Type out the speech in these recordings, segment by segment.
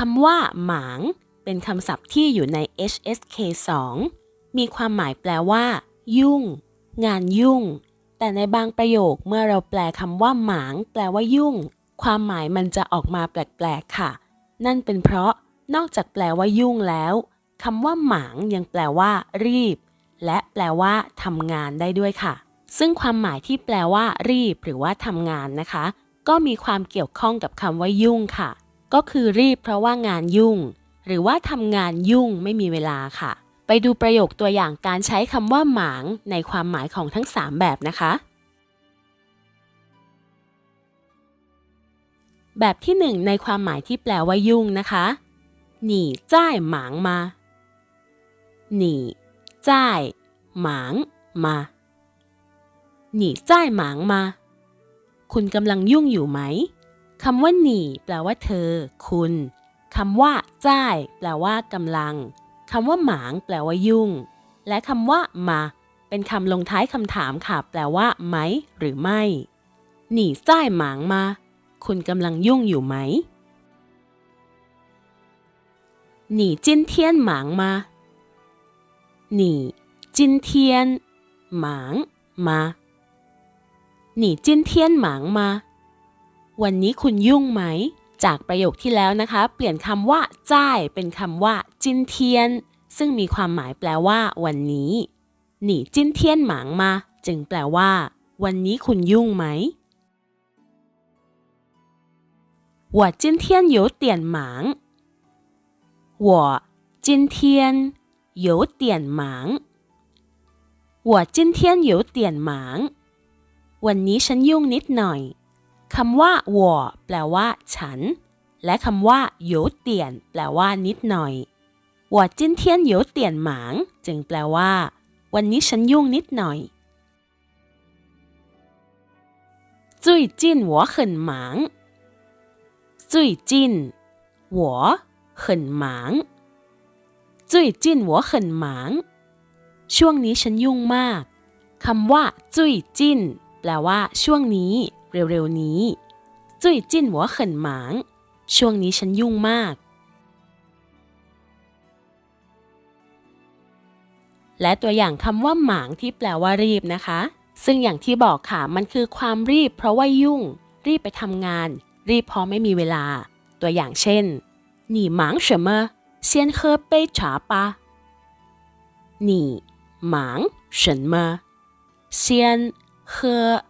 คำว่า หมาง เป็นคำศัพท์ที่อยู่ใน HSK 2 มีความหมายแปลว่า ยุ่ง งานยุ่ง แต่ในบางประโยคเมื่อเราแปลคำว่า หมาง แปลว่ายุ่ง ความหมายมันจะออกมาแปลกๆค่ะ นั่นเป็นเพราะนอกจากแปลว่ายุ่งแล้วคำว่า หมางยังแปลว่า รีบ และแปลว่าทำงานได้ด้วยค่ะ ซึ่งความหมายที่แปลว่า รีบ หรือว่าทำงานนะคะ ก็มีความเกี่ยวข้องกับคำว่ายุ่งค่ะ ก็คือรีบเพราะว่างานยุ่ง หรือว่าทำงานยุ่งไม่มีเวลาค่ะ ไปดูประโยคตัวอย่างการใช้คำว่าหมางในความหมายของทั้ง 3 แบบนะคะ แบบที่ 1 ในความหมายที่แปลว่ายุ่งนะคะหนีจ่ายหมางมาหนีจ่ายหมางมาหนีจ่ายหมางมา คุณกำลังยุ่งอยู่ไหม คำว่าหนีแปลว่าเธอ คุณคำว่าจ่าย แปลว่ากำลังคำว่าหมาง แปลว่ายุ่ง และคำว่ามา เป็นคำลงท้ายคำถามค่ะ แปลว่าไหม หรือไม่ หนี่จ่ายหมางมา คุณกำลังยุ่งอยู่ไหมหนี่จินเทียนหมางมาหนีจินเทียนหมางมาหนีจินเทียนหมางมา วันนี้คุณยุ่งไหม จากประโยคที่แล้วนะคะ เปลี่ยนคำว่าจ้ายเป็นคำว่าจินเทียน ซึ่งมีความหมายแปลว่า วันนี้หนีจินเทียนหมางมา จึงแปลว่า วันนี้คุณยุ่งไหม我今天有点忙我今天有点忙我今天有点忙วันนี้ฉันยุ่งนิดหน่อย คำว่า我แปลว่า ฉัน และคำว่า有点แปลว่า นิดหน่อย我今天有点忙จึงแปลว่า วันนี้ฉันยุ่งนิดหน่อย最近我很忙最近我很忙最近我很忙ช่วงนี้ฉันยุ่งมากคำว่าจุยจินแปลว่า ช่วงนี้ เร็วๆนี้จุยจินหัวเขินหมาง ช่วงนี้ฉันยุ่งมาก และตัวอย่างคำว่าหมางที่แปลว่ารีบนะคะ ซึ่งอย่างที่บอกค่ะ มันคือความรีบเพราะว่ายุ่ง รีบไปทำงาน รีบเพราะไม่มีเวลา ตัวอย่างเช่น你忙什么先喝杯茶吧你忙什么先喝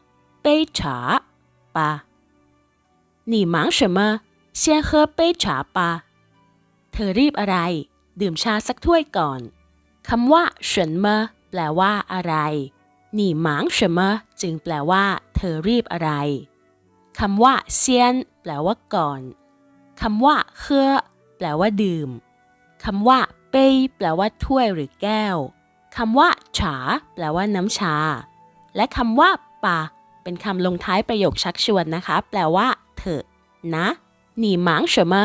杯茶 吧。你忙什么？先喝杯茶吧。เธอรีบอะไร ดื่มชาสักถ้วยก่อน คำว่าเฉินเมแปลว่าอะไรหนีหมางเฉินเมจึงแปลว่า เธอรีบอะไร คำว่าเซียนแปลว่าก่อน คำว่าเคอแปลว่าดื่ม คำว่าเป้แปลว่าถ้วยหรือแก้ว คำว่าฉาแปลว่าน้ำชา และคำว่าปา เป็นคำลงท้ายประโยคชักชวนนะคะ แปลว่า เธอ นะหนีหมางเฉม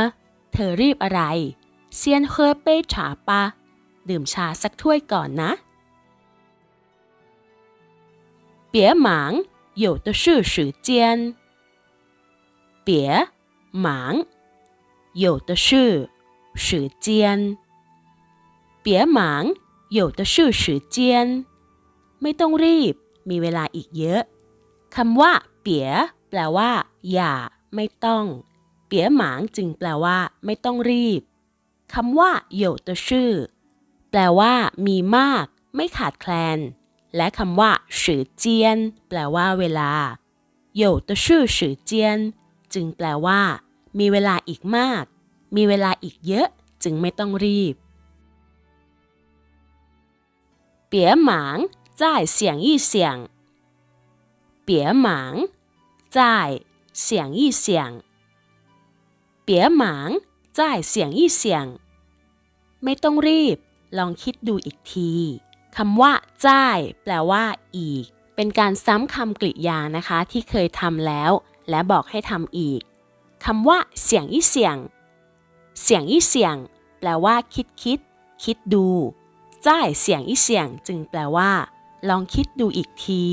เธอรีบอะไรเซียนเฮอเป้ฉาปาดื่มชาสักถ้วยก่อนนะ别忙有的是时间别忙有的是时间别忙有的是时间ไม่ต้องรีบ มีเวลาอีกเยอะ คำว่าเปียแปลว่า อย่า ไม่ต้อง เปียหมางจึงแปลว่า ไม่ต้องรีบคำว่าโยตัวชื่อ แปลว่า มีมาก ไม่ขาดแคลน และคำว่าสือเจียน แปลว่า เวลาโยตัวชื่อสือเจียน จึงแปลว่า มีเวลาอีกมาก มีเวลาอีกเยอะ จึงไม่ต้องรีบเปียหมางจ่ายเสียงยี่เสียง 别忙，再想一想。别忙，再想一想。ไม่ต้องรีบ ลองคิดดูอีกทีคำว่าจ่ายแปลว่า อีก เป็นการซ้ำคำกริยานะคะ ที่เคยทำแล้ว และบอกให้ทำอีกคำว่าเสียงอีเสียง เสียงอีเสียง แปลว่า คิดคิด คิดดูจ่ายเสียงอีเสียง จึงแปลว่า ลองคิดดูอีกที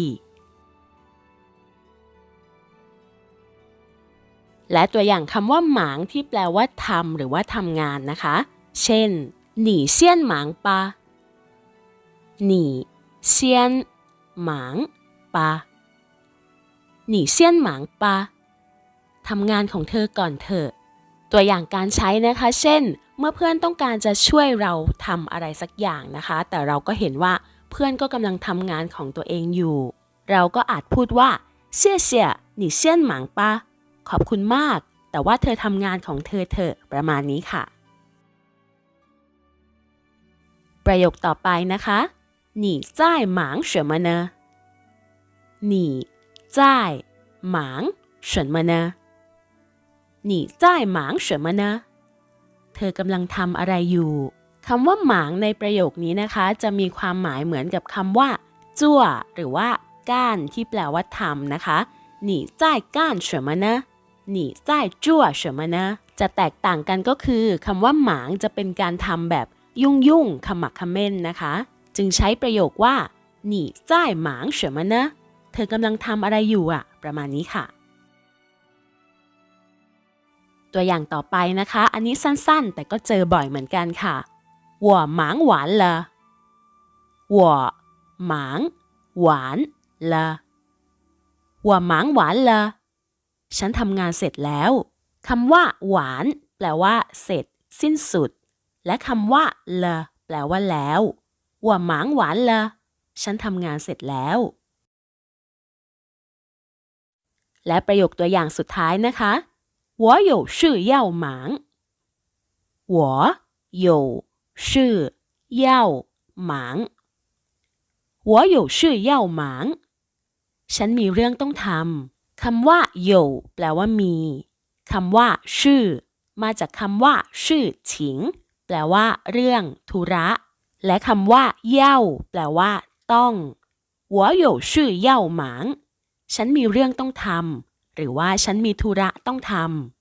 และตัวอย่างคำว่าหมางที่แปลว่าทำหรือว่าทำงานนะคะ เช่นหนีเซียนหมางปาหนีเซียนหมางปาหนีเซียนหมางปาทำงานของเธอก่อนเถอะ ตัวอย่างการใช้นะคะ เช่น เมื่อเพื่อนต้องการจะช่วยเราทำอะไรสักอย่างนะคะ แต่เราก็เห็นว่าเพื่อนก็กำลังทำงานของตัวเองอยู่ เราก็อาจพูดว่าเสี่ยเสี่ยหนีเซียนหมางปา ขอบคุณมาก แต่ว่าเธอทำงานของเธอเถอะประมาณนี้ค่ะ ประโยคต่อไปนะคะ你在忙什么呢你在忙什么呢你在忙什么呢เธอกำลังทำอะไรอยู่คำว่าหมางในประโยคนี้นะคะ จะมีความหมายเหมือนกับคำว่า จั่ว หรือว่า ก้านที่แปลว่าทำนะคะ你在干什么呢你在做什么呢จะแตกต่างกันก็คือคำว่าหมางจะเป็นการทำแบบยุ่งยุ่งขมักขม้นนะคะ จึงใช้ประโยคว่าหนีจ่าหมางเฉมนะ เธอกำลังทำอะไรอยู่อะประมาณนี้ค่ะ ตัวอย่างต่อไปนะคะ อันนี้สั้นๆ แต่ก็เจอบ่อยเหมือนกันค่ะหัวหมางหวานลหัวหมางหวานลหัวหมางหวานล ฉันทำงานเสร็จแล้วคำว่า หวาน แปลว่า เสร็จ สิ้นสุด และคำว่า了แปลว่าแล้ว我忙完了ฉันทำงานเสร็จแล้ว และประโยคตัวอย่างสุดท้ายนะคะ我有事要忙我有事要忙我有事要忙ฉันมีเรื่องต้องทำ คำว่า有แปลว่ามีคำว่าชื่อ มาจากคำว่าชื่อฉิง แปลว่า เรื่อง ธุระ และคำว่าเย่าแปลว่า ต้อง我有事要忙ฉันมีเรื่องต้องทำหรือว่าฉันมีธุระต้องทำ